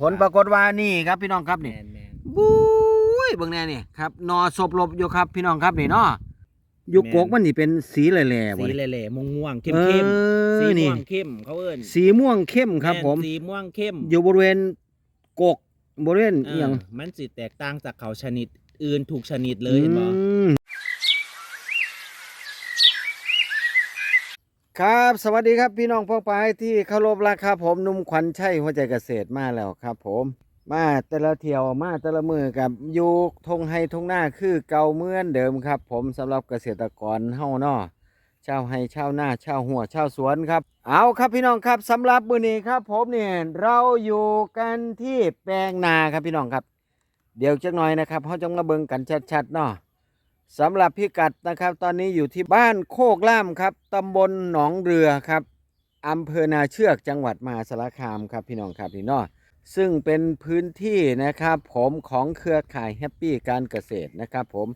ผลปรากฏว่านี่ครับพี่น้องครับแมนี่นแมนบุ้ยเบิ่งแน่นี่ครับนอศพหลบอยู่ครับพี่น้องครับนี่เนาะยุกกกมันนี่เป็นสีแหล่ๆบ่สีนี่แหล่ๆม่วงม่วงๆเข้มเอเข้มอสีนี่ม่วงเข้มเขาเอิ้นสีม่วงเข้มครับแนผมสีม่วงเข้ม อยู่บริเวณกกบริเวณเอเอียงอมันสิแตกต่างจากเขาชนิดอื่นถูกชนิดเลยเห็นบ่ อืม ครับ สวัสดีครับพี่น้องพ่อปายที่เคารพรักครับผมนุ่มขวัญชัยหัวใจเกษตรมาแล้วครับ ผม มาแต่ละเที่ยวมาแต่ละมือกับอยู่ทงไฮทงหน้าคือเก่าเมื่อนเดิมครับ ผมสำหรับเกษตรกรเฮาเนาะชาวไฮชาวหน้าชาวหัวชาวสวนครับ เอาครับพี่น้องครับสำหรับมื้อนี้ครับ ผมเนี่ยเราอยู่กันที่แปลงนาครับพี่น้องครับ เดี๋ยวจักหน่อยนะครับเขาจะมาเบิ่งกันชัดๆเนาะ สำหรับพิกัดนะครับ ตอนนี้อยู่ที่บ้านโคกล่ามครับตำบลหนองเรือครับอำเภอนาเชือกจังหวัดมหาสารคามครับพี่น้องครับพี่น้องซึ่งเป็นพื้นที่นะครับ ผมของเครือข่ายแฮปปี้การเกษตรนะครับ ผม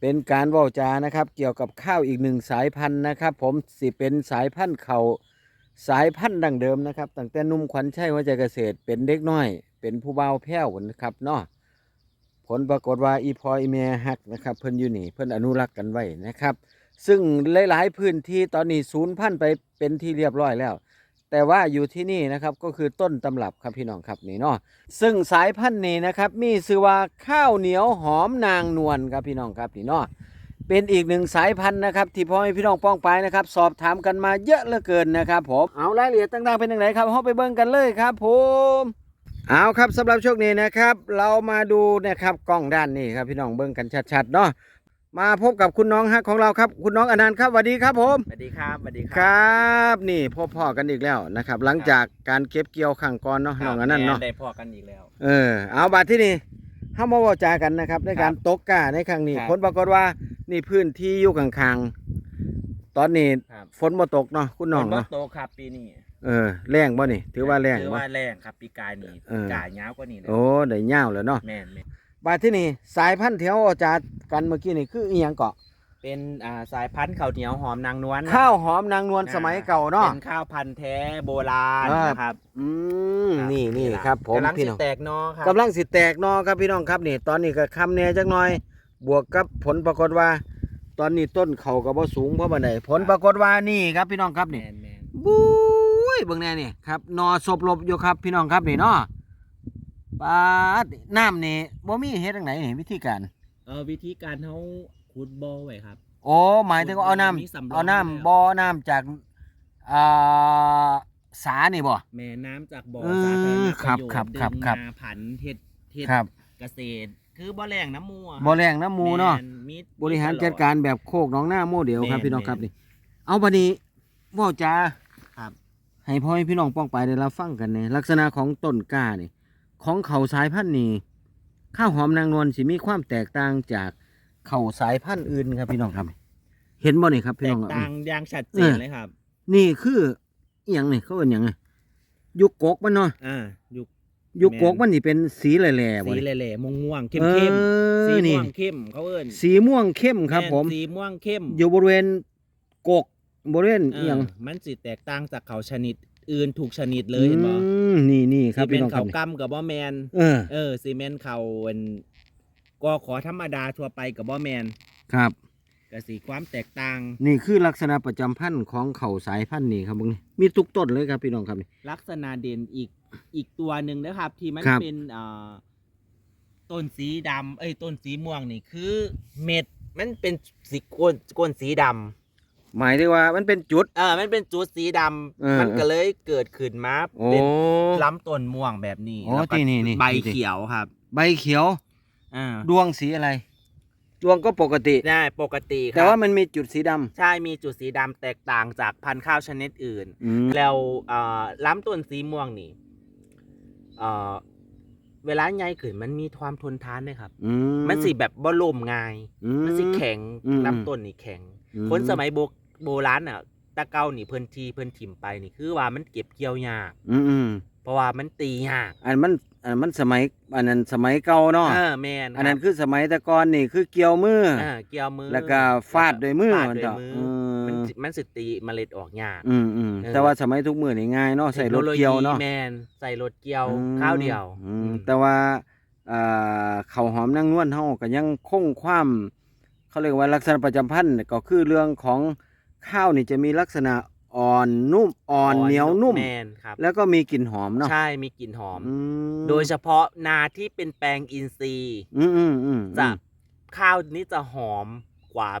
เป็นการว่าจานะครับ เกี่ยวกับข้าวอีกหนึ่งสายพันธุ์นะครับ ผมสิเป็นสายพันธุ์เขาสายพันธุ์ดังเดิมนะครับตั้งแต่นุ่มขวัญชัยหัจเกษตร เป็นเด็กน้อย เป็นผู้เบาแพ้วนะครับเนาะ ผลปรากฏว่าอีพออีเมฮักนะครับเพิ่นอยู่นี่เพิ่นอนุรักษ์กันไว้นะครับ ซึ่งหลาย ๆ พื้นที่ตอนนี้ศูนย์พันธุ์ไปเป็นที่เรียบร้อยแล้ว แต่ว่าอยู่ที่นี่นะครับก็คือต้นตำรับครับพี่น้องครับนี่เนาะซึ่งสายพันธุ์นี้นะครับมีชื่อว่าข้าวเหนียวหอมนางนวลครับพี่น้องครับนี่เนาะเป็นอีกหนึ่งสายพันธุ์นะครับที่พ่อแม่พี่น้องป้องไปนะครับ สอบถามกันมาเยอะเหลือเกินนะครับผมเอารายละเอียดต่างๆเป็นยังไงครับเราไปเบิ่งกันเลยครับผม เอาครับสำหรับช่วงนี้นะครับ เรามาดูนะครับกล้องด้านนี้ครับพี่น้องเบิ่งกันชัดๆเนาะมาพบกับคุณน้องฮักของเราครับ คุณน้องอนันต์ครับสวัสดีครับผมสวัสดีครับสวัสดีครับ นี่พบพ่อกันอีกแล้วนะครับ หลังจากการเก็บเกี่ยวขังก่อนเนาะน้องอนันต์เนาะแม่ได้พอกันอีกแล้ว เออเอาบัดที่นี่ห้ามมาเว่าจากันนะครับ ในการตกกาในครั้งนี้ครับ ผลปรากฏว่านี่พื้นที่อยู่ข้างๆ ตอนนี้ครับ ฝนมาตกเนาะคุณน้องฝนบ่เนาะโตครับปีนี้เออแรงบ่นี่ ถือว่าแรงถือบ่ ว่าแรงครับปีกายนี่เออปีกายยาวกว่านี้เลยโอ้ได้ยาวแล้วเนาะแม่นแม่นบาดที่นี่สายพันธุ์ที่เขาเอาจากกันเมื่อกี้นี่คืออีหยังเกาะเป็นอ่าสายพันธุ์ข้าวเหนียวหอมนางนวลข้าวหอมนางนวลสมัยเก่าเนาะ เป็นข้าวพันธุ์แท้โบราณครับนะครับอืมครับนี่นี่ล่ะครับผมกำลังพี่สิน้องแตกหนอครับกำลังสิแตกหนอครับพี่น้องครับนี่ ตอนนี้ก็คำแหน่จักหน่อย บวกกับผลปรากฏว่า ตอนนี้ต้นเขาก็บ่สูงเพราะบันไดผลปรากฏว่านี่ครับพี่น้องครับนี่แม่นแม่นบุ้ยเบิ่งแน่นี่ครับนอศพหลบอยู่ครับพี่น้องครับนี่เนาะปาดน้ำนี่บ่มีเฮ็ดจังไหนนี่วิธีการเออวิธีการเขาขุดบ่อไว้ครับ โอ้หมายถึงว่าเอาน้มีสำรองำเอาน้ำไว้แล้วบ่อน้ำจากอ่าสานี่บ่ แม่น้ำจากบ่อเออสาธารณครับประโยชน์ครับดึครับงครับ มาผันเฮ็ดเฮ็ดครับ เกษตร คือบ่แรงน้ำมัวบ่แรงน้ำหมูเนาะแม่มีบริหารมีตลอจัดการแบบโคกหน้องหน้าโมเดลครับแม่นพี่น้องครับแม่นนี่เอาบัดนี้เว่าจาครับ ให้พ่อให้พี่น้องป้องไปได้รับฟังกันเนี่ยลักษณะของต้นกล้านี่ของเขาสายพันธุ์นี้ข้าวหอมนางนวลสิมีความแตกต่างจากเขาสายพันธุ์อื่นครับพี่น้องครับ เห็นบ่นี่ครับพี่แตน้องกครับ ต่างอย่างชัดเจนเออ เลยครับ นี่คืออหย่างนี่เขาเป็นอหย่างไงยุกกกมันเนาะอ่ายุค ยุกกกแม่นมันนี่เป็นสีแหล่ๆบ่สีนี่ แหล่ๆม่วงๆเข้เอมๆสีอม่นี่วงเข้มเขาเอิ้นสีม่วงเข้มครับแนผม สีม่วงเข้มอยู่บริเวณกกบริเวณเออหย่างอมันสิแตกต่างจากเขาชนิดอื่นถูกชนิดเลยเห็นบ่อืมนี่นี่ครับสิเป็พี่นน้องครัเขาบกำกับบ่แมน เออเออซีเมนต์เขาเป็นก็ขอธรรมดาทั่วไปกับบ่แมน ครับ ก็สีความแตกต่าง นี่คือลักษณะประจำพันธุ์ของเขาสายพันธุ์นี่ครับพวกนี้มีทุกต้นเลยครับพี่น้องครับนี่ ลักษณะเด่นอีกอีกตัวหนึ่งนะครับ ที่มันครับเป็นเอ่อต้นสีดำเอ้ยต้นสีม่วงนี่คือ เม็ดมันเป็นสีก้นก้นสีดำหมายถึงว่ามันเป็นจุด เออมันเป็นจุดสีดำเออ มันก็เลยเกิดขึ้นมาโอ้ เป็นลำต้นม่วงแบบนี้โอ้แล้วก็ที่นี่นี่ใบนี่สิ เขียวครับ ใบเขียว อ่าดวงสีอะไร ดวงก็ปกติ ได้ปกติครับแต่ว่ามันมีจุดสีดำ ใช่มีจุดสีดำแตกต่างจากพันธุ์ข้าวชนิดอื่น อืม แล้วเอ่อล้ำต้นสีม่วงนี่เอ่อเวลาใหญ่ขึ้นมันมีความทนทานด้วยครับ อืมันสิแบบบ่ล่มง่าย อื มันสิแข็งอืม ลำต้นนี่แข็ง อืมคนสมัยโบโบราณน่ะตะเก้านี่เพิ่นทีเพิ่นถิ่มไปนี่คือว่ามันเก็บเกี่ยวยาก อืมอืมเพราะว่ามันตียาก อันมัน อันมันสมัยอันนั้นสมัยเก่าเนาะเออแม่นอันนั้นรับคือสมัยแตะกอนนี่คือเกี่ยวมือเออเกี่ยวมือ แล้วก็ฟาดด้วยมือฟาดมันด้วยต่อมืออืมันสิมันสิตีเมล็ดออกยาก อืมอืมเออ แต่ว่าสมัยทุกมื้อนี่ง่ายเนาะใส่รถเกี่ยวเนาะ ทคโโลแมนใส่รถเกี่ยวอืมข้าวเดียวอืมอืม แต่ว่าอ่าข้าวหอมนางนวลเฮาก็ยังคงความเขาเรียกว่าลักษณะประจำพันธุ์ก็คือเรื่องของข้าวนี่จะมีลักษณะ อ่อนนุ่มอ่อนเหนียวนุ่ม แมนครับแล้วก็มีกลิ่นหอมเนาะใช่มีกลิ่นหอม อืมโดยเฉพาะนาที่เป็นแปลงอินทรีย์อืมอืมอืมจะข้าวนี้จะหอมกว่า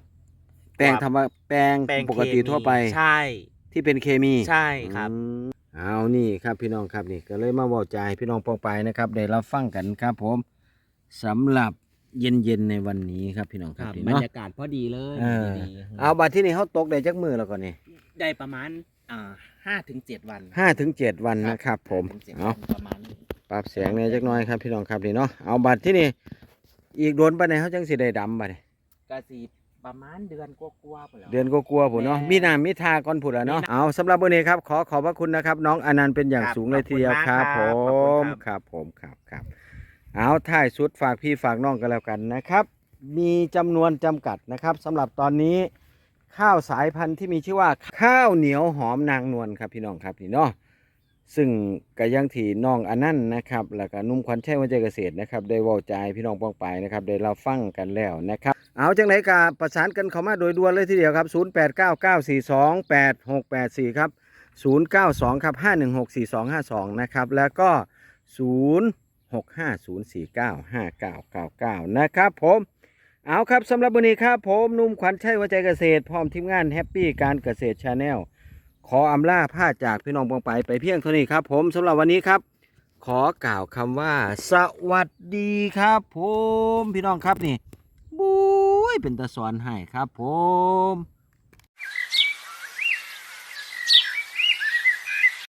แปลงธรรมแปลงแปลงปกติเคมีทั่วไป ใช่ ที่เป็นเคมีใช่ครับ อืมเอานี่ครับพี่น้องครับนี่ก็เลยมาบอกใจายพี่น้องปองไปายนะครับ ได้รับฟังกันครับผมสำหรับ เย็นๆในวันนี้ครับพี่น้องครับนี่บรเนาะ รยากาศพอดีเลยเออ ดีเอาบัดที่นี่เขาตกได้จักมือแล้วก่อนนี่ได้ประมาณอ่าห้าถึงเจ็ดวันห้าถึงเจ็ดวันนะครับผมห้าถึงเจ็ดเอาวันประมาณนี้ปรับเสียงเนี่ยจักหน้อยครับพี่น้องครับนี่เนาะเอาบัดที่นี่อีกโดนไปไหนใดเขาจังสิได้ดำบัดนี้กะสีประมาณเดือนกว่าๆไปแล้ว เดือนก็กลัวๆผมเนาะแม่มีน้ำมีทาก่อนผุดแล้วเนาะมีน้ำเอาสำหรับวันนี้ครับขอขอบพระคุณนะครับ น้องอนันต์เป็นอย่างครับสูงเลยทีเดียวขอบคคุรับณผมากครับขอบคุณครับ ครับผมครับครับ เอาท้ายสุดฝากพี่ฝากน้องกันแล้วกันนะครับ มีจำนวนจำกัดนะครับสำหรับตอนนี้ข้าวสายพันธุ์ที่มีชื่อว่าข้าวเหนียวหอมนางนวลครับพี่น้องครับพี่เนาะซึ่งก็อยังที่น้องอนันต์นะครับ แล้วก็นุ่มควันแช่วัจเกษตรนะครับ ได้ว่าใจพี่น้องป้องไปนะครับ ได้เราฟังกันแล้วนะครับ เอาจังไหนกาประสานกันเข้ามาโดยด่วนเลยทีเดียวครับ 0899428684 ครับ 092 ครับ 5164252 นะครับ แล้วก็ 0650495999 นะครับผมเอาครับสำหรับวันนี้ครับผมนุ่มขวัญชัยวัจเกษตรพร้อมทีมงานแฮปปี้การเกษตรชาแนลขออำลาผ้าจากพี่น้องปองไปไปเพียงเท่านี้ครับ ผมสำหรับวันนี้ครับ ขอกล่าวคำว่า สวัสดีครับผมพี่น้องครับนี่บุ้ยเป็นตะสอนให้ครับผม